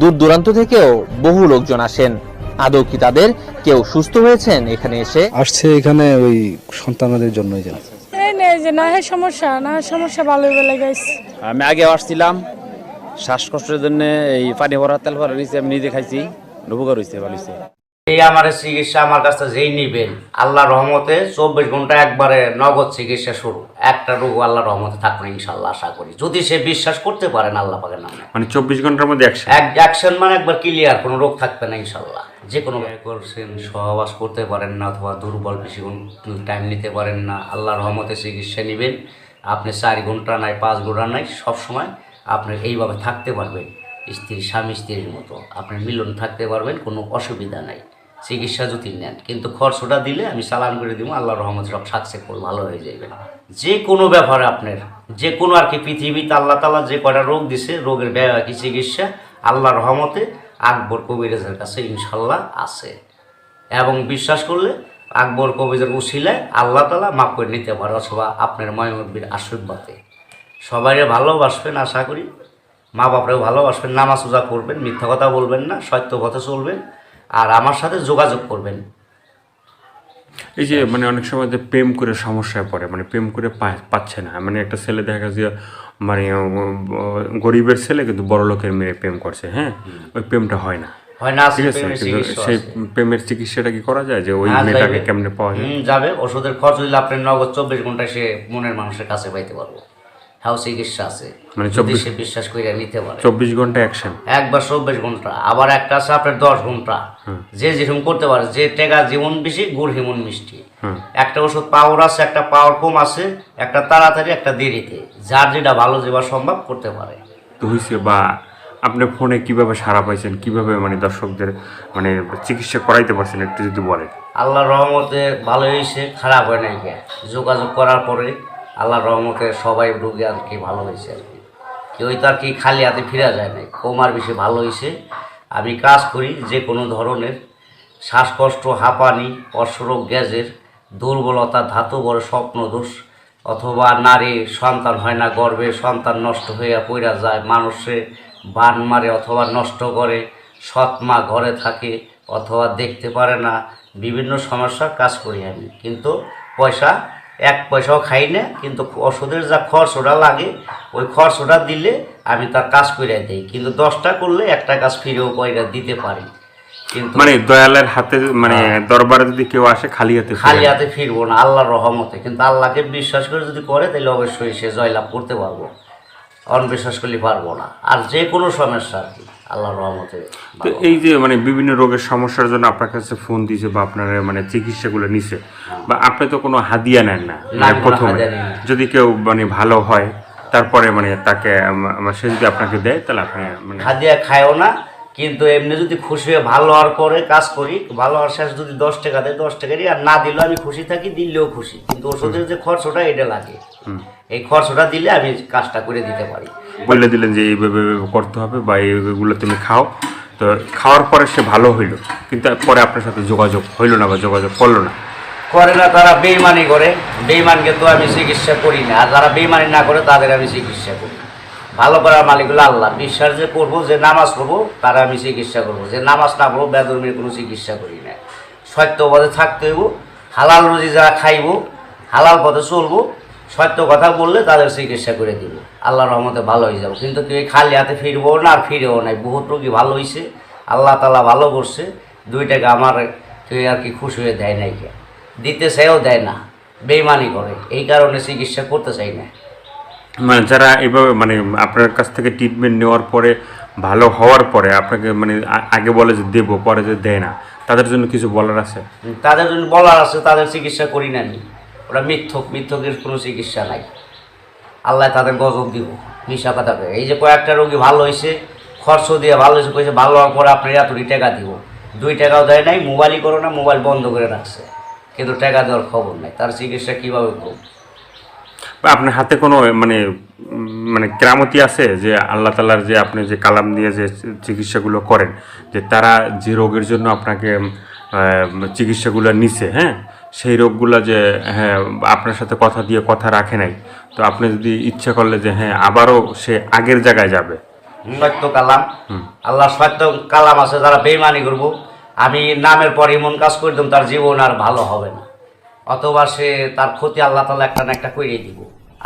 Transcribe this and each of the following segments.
দূর দূরান্ত থেকেও বহু লোকজন আসেন। আদৌ কি তাদের কেউ সুস্থ হয়েছেন? এখানে এসে আসছে এখানে ওই সন্তানদের জন্যই যেন। এই নেই যে না হ্যাঁ সমস্যা না হয় সমস্যা ভালো বলে গেছে আমি আগে আসছিলাম। শ্বাসকষ্টের জন্য এই পানি ভরা তেল ভরা নিয়েছি আমি নিজে খাইছি উপকার হয়েছে ভালো হয়েছে এই আমার চিকিৎসা আমার কাছে যেই নিবেন আল্লাহ রহমতে চব্বিশ ঘণ্টা একবারে নগদ চিকিৎসা শুরু। একটা রোগ আল্লাহ রহমতে থাকবে ইনশাল্লাহ আশা করি। যদি সে বিশ্বাস করতে পারেন আল্লাহ পাকের নামে। মানে চব্বিশ ঘণ্টার মধ্যে একশো এক অ্যাকশন মানে একবার ক্লিয়ার কোনো রোগ থাকবে না ইনশাল্লাহ যে কোনো করছেন। সহবাস করতে পারেন না অথবা দুর্বল বেশি টাইম নিতে পারেন না। আল্লাহ রহমতে চিকিৎসা নেবেন। আপনি চার ঘণ্টা নাই পাঁচ ঘণ্টা নাই সব সময় আপনি এইভাবে থাকতে পারবেন। স্ত্রী স্বামী স্ত্রীর মতো। আপনি মিলন থাকতে পারবেন কোনো অসুবিধা নাই। চিকিৎসা যদি নেন, কিন্তু খরচটা দিলে আমি চালান করে দিব আল্লাহ রহমত সব সাকসেসফুল ভালো হয়ে যাবে। যে কোনো ব্যাপারে আপনার, যে কোনো আর কি পৃথিবীতে আল্লাহ তালা যে কটা রোগ দিছে, রোগের কি চিকিৎসা আল্লাহ রহমতে আকবর কবিরাজের কাছে ইনশাল্লাহ আছে। এবং বিশ্বাস করলে আকবর কবিরের উশিলায় আল্লাহ তালা মাফ করে নিতে পারে, অথবা আপনার ময়মুরবির আশীর্বাদে। সবাই ভালোবাসবেন, আশা করি। মা বাপরেও ভালোবাসবেন, নামাজ উজা করবেন, মিথ্যা কথা বলবেন না, সত্য কথা চলবেন। আর আমার সাথে যোগাযোগ করবেন। এই যে মানে অনেক সময় যে প্রেম করে সমস্যায় পড়ে মানে প্রেম করে পাচ্ছে না। মানে একটা ছেলে দেখা গেছে মানে গরিবের ছেলে কিন্তু বড় লোকের মেয়ে প্রেম করছে হ্যাঁ? ওই প্রেমটা হয় না। হয় না ঠিক আছে? সেই প্রেমের চিকিৎসাটা কি করা যায়? যে ওই মেয়েটাকে কেমনে পাওয়া যায়? যাবে। ওষুধের খরচ দিলে আপনি নগদ চব্বিশ ঘন্টায় সে মনের মানুষের কাছে পাইতে পারব। হ্যাঁ চিকিৎসা আছে। মানে যদি 24 সে বিশ্বাস করে নিতে পারে। চব্বিশ ঘণ্টা অ্যাকশন একবার চব্বিশ ঘণ্টা আবার একটা আছে আপনার দশ ঘণ্টা। যে যেরকম করতে পারে যে টেকা যেমন বেশি গুড় হেমন মিষ্টি। একটা ওষুধ পাওয়ার আছে একটা পাওয়ার কম আছে একটা তাড়াতাড়ি একটা দেরিতে। যার যেটা ভালো যেবা সম্ভব করতে পারে। হয়েছে বা আপনি ফোনে কীভাবে সারা পাইছেন কীভাবে মানে দর্শকদের মানে চিকিৎসা করাইতে পারছেন একটু যদি বলেন। আল্লাহর রহমতে ভালো হয়েছে খারাপ হয় নাই যোগাযোগ করার পরে আল্লাহর রহমতে সবাই রোগী আর কি ভালো হয়েছে আর কি। কেউই তো আর কি খালি হাতে ফিরা যায় না কমার বেশি ভালো হয়েছে। আমি কাজ করি যে কোনো ধরনের, শ্বাসকষ্ট, হাঁপানি অশ্বরোগ গ্যাসের দুর্বলতা ধাতু বড় স্বপ্নদোষ, অথবা নারী, সন্তান হয় না গর্বে সন্তান নষ্ট হইয়া পড়া যায়, মানুষে বান মারে অথবা নষ্ট করে সৎ মা ঘরে থাকে অথবা দেখতে পারে না, বিভিন্ন সমস্যার কাজ করি আমি। কিন্তু পয়সা এক পয়সাও খাই না কিন্তু ওষুধের যা খরচটা লাগে ওই খরচটা দিলে আমি তার কাজ করে দিই। কিন্তু দশটা করলে একটা কাজ ফিরেও কয়টা দিতে পারি। কিন্তু মানে দয়ালের হাতে মানে দরবারে যদি কেউ আসে খালি হাতে খালি হাতে ফিরবো না আল্লাহর রহমতে। কিন্তু আল্লাহকে বিশ্বাস করে যদি করে তাহলে অবশ্যই সে জয়লাভ করতে পারব। অনবিশ্বাস করলে পারব না। আর যে কোনো সমস্যা আর কি। আল্লাহর রহমতে তো এই যে মানে বিভিন্ন রোগের সমস্যার জন্য আপনার কাছে ফোন দিয়েছে বা আপনার মানে চিকিৎসাগুলো নিছে বা আপনি তো কোনো হাদিয়া নেন না মানে প্রথমে। না। যদি কেউ মানে ভালো হয় তারপরে মানে তাকে সে যদি আপনাকে দেয় তাহলে আপনি মানে হাদিয়া খায়ও না কিন্তু এমনি যদি খুশি হয়ে ভালো হওয়ার পরে কাজ করি ভালো হওয়ার শেষ যদি দশ টাকা দেয় দশ টাকা দিই আর না দিলেও আমি খুশি থাকি দিলেও খুশি। কিন্তু ওষুধের যে খরচটা এটা লাগে। এই খরচটা দিলে আমি কাজটা করে দিতে পারি। বলে দিলেন যে এইভাবে এইভাবে করতে হবে বা এইগুলো তুমি খাও। তো খাওয়ার পরে সে ভালো হইল কিন্তু পরে আপনার সাথে যোগাযোগ হইল না বা যোগাযোগ করল না। করে না তারা বেইমানি করে। বেইমানকে তো আমি চিকিৎসা করি না। আর যারা বেইমানি না করে তাদের আমি চিকিৎসা করি। ভালো করার মালিকগুলো আল্লাহ। বিশ্বাস যে করব, যে নামাজ পড়ব, তারা আমি চিকিৎসা করব। যে নামাজ না পড়ব বেদর্মীর কোনো চিকিৎসা করি না। সত্য পথে থাকতে হইব, হালাল রুজি যারা খাইব, হালাল পথে চলবো, সত্য কথা বললে তাদের চিকিৎসা করে দিব। আল্লাহ রহমতে ভালো হয়ে যাব। কিন্তু কেউ খালি হাতে ফিরবো না, আর ফিরেও নাই। বহুত রোগী ভালো হয়েছে আল্লাহ তালা ভালো করছে। দুইটাকে আমার কেউ আর কি খুশি হয়ে দেয় নাই দিতে চাইও দেয় না, বেইমানি করে। এই কারণে চিকিৎসা করতে চাই না। মানে যারা এভাবে মানে আপনার কাছ থেকে ট্রিটমেন্ট নেওয়ার পরে, ভালো হওয়ার পরে আপনাকে মানে আগে বলে যে দেবো, পরে যে দেয় না, তাদের জন্য কিছু বলার আছে? তাদের জন্য বলার আছে, তাদের চিকিৎসা করি না আমি। ওরা মিথ্যক, মিথ্যকের কোনো চিকিৎসা নাই। আল্লাহ তাদের গজব দিব মিশা কথা এই যে কয়েকটা রোগী ভালো হয়েছে খরচ দিয়ে ভালো হয়েছে কয়েছে ভালো হওয়ার পরে আপনার এতটি টাকা দিব। দুই টাকাও দেয় নাই, মোবাইলই করো না, মোবাইল বন্ধ করে রাখছে। কিন্তু টাকা দেওয়ার খবর নাই, তার চিকিৎসা কীভাবে করব? আপনার হাতে কোনো মানে মানে কেরামতি আছে যে আল্লাহ তালার যে আপনি যে কালাম দিয়ে যে চিকিৎসাগুলো করেন যে তারা যে রোগের জন্য আপনাকে চিকিৎসাগুলো নিছে হ্যাঁ? সেই রোগগুলো যে হ্যাঁ আপনার সাথে কথা দিয়ে কথা রাখে নাই। তো আপনি যদি ইচ্ছা করলে যে হ্যাঁ আবারও সে আগের জায়গায় যাবে। সত্য কালাম। আল্লাহ সত্য কালাম আছে যারা বেইমানি করব আমি নামের পর এমন কাজ করে তার জীবন আর ভালো হবে না। অথবা সে তার ক্ষতি আল্লাহ তালা একটা না একটা করিয়ে দিব।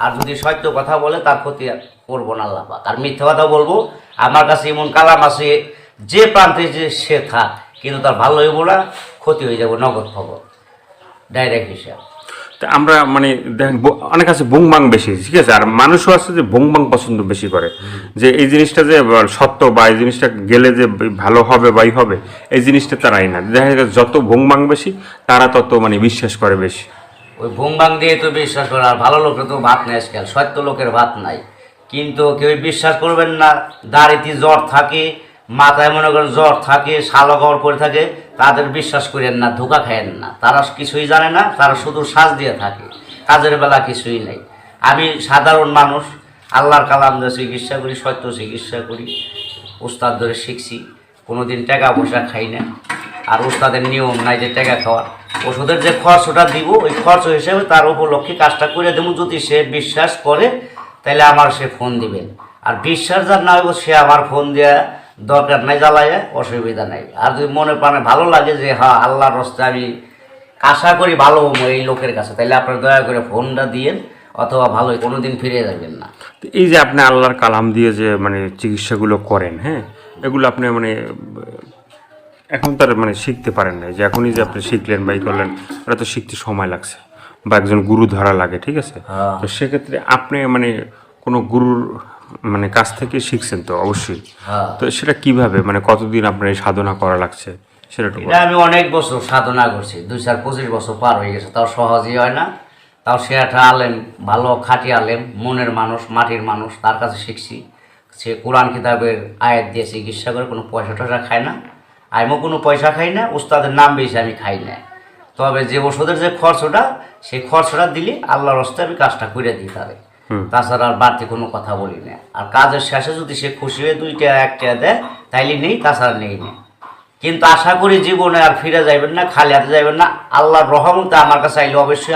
আর যদি সত্য কথা বলে, তার ক্ষতি করব না আল্লাহ পাক। আর মিথ্যা কথা বলব, আমার কাছে এমন কালাম আছে, যে প্রান্তে যে সে থাক, কিন্তু তার ভালো হইব না, ক্ষতি হয়ে যাব, নগদ খবর। ডাইরেক্ট হিসাব তা আমরা মানে দেখেন অনেক আছে বুংবাং বেশি, ঠিক আছে? আর মানুষও আছে যে বুংবাং পছন্দ বেশি করে। যে এই জিনিসটা যে সত্য বা এই জিনিসটা গেলে যে ভালো হবে বাই হবে, এই জিনিসটা তারাই না। দেখা গেছে যত বুংবাং বেশি, তারা তত মানে বিশ্বাস করে বেশি। ওই ভুমবাং দিয়ে তো বিশ্বাস করে, আর ভালো লোকের তো ভাত নেই আজকাল, সত্য লোকের ভাত নাই। কিন্তু কেউ বিশ্বাস করবেন না, দাড়িতে জ্বর থাকে, মাথায় মনে করেন জ্বর থাকে শালো কবর করে থাকে তাদের বিশ্বাস করেন না, ধোকা খায়েন না। তারা কিছুই জানে না, তারা শুধু শ্বাস দিয়ে থাকে। কাজের বেলা কিছুই নেই। আমি সাধারণ মানুষ, আল্লাহর কালাম দিয়ে চিকিৎসা করি, সত্য চিকিৎসা করি, উস্তাদ ধরে শিখছি। কোনো দিন টাকা পয়সা খাই না। আর উস্তাদের নিয়ম নাই যে টাকা খাওয়ার। ওষুধের যে খরচটা দিব, ওই খরচ হিসেবে তার উপলক্ষে কাজটা করে দেবো। যদি সে বিশ্বাস করে, তাহলে আমার সে ফোন দিবেন। আর বিশ্বাস যার না সে আমার ফোন দেওয়া দরকার নাই জ্বালায় অসুবিধা নাই। আর যদি মনে প্রাণে ভালো লাগে যে হ্যাঁ আল্লাহর রস্তে আমি আশা করি ভালো হব এই লোকের কাছে তাহলে আপনার দয়া করে ফোনটা দিয়েন অথবা ভালো কোনোদিন ফিরে যাবেন না। তো এই যে আপনি আল্লাহর কালাম দিয়ে যে মানে চিকিৎসাগুলো করেন হ্যাঁ এগুলো আপনি মানে এখন তার মানে শিখতে পারেন না যে এখনই যে আপনি শিখলেন বা ই করলেন ওটা তো শিখতে সময় লাগছে। বা একজন গুরু ধরা লাগে ঠিক আছে? হ্যাঁ। তো সেক্ষেত্রে আপনি মানে কোনো গুরুর মানে কাছ থেকে শিখছেন তো অবশ্যই। হ্যাঁ। তো সেটা কীভাবে? মানে কতদিন আপনার এই সাধনা করা লাগছে? সেটা এটা আমি অনেক বছর সাধনা করছি দুই চার পঁচিশ বছর পার হয়ে গেছে তাও সহজই হয় না। তাও সে একটা আলেম ভালো খাঁটি আলেম মনের মানুষ মাটির মানুষ তার কাছে শিখছি। সে কোরআন কিতাবের আয়াত দিয়ে চিকিৎসা করে কোনো পয়সা টয়সা খায় না। আমিও কোনো পয়সা খাই না উস্তাদের নাম বেশি আমি খাই না। তবে যে ওষুধের যে খরচটা সেই খরচটা দিলে আল্লাহর হস্তে আমি কাজটা করে দিই তারে তাছাড়া আর বাড়তি কোনো কথা বলি না। আর কাজের শেষে যদি সে খুশি হয়ে দুইটা, একটা দেয়, তাইলে নেই, তাছাড়া নেই না। কিন্তু আশা করি জীবনে আর ফিরে যাইবেন না, খালি হাতে যাইবেন না। আল্লাহর রহমতে আমার কাছে আইলে অবশ্যই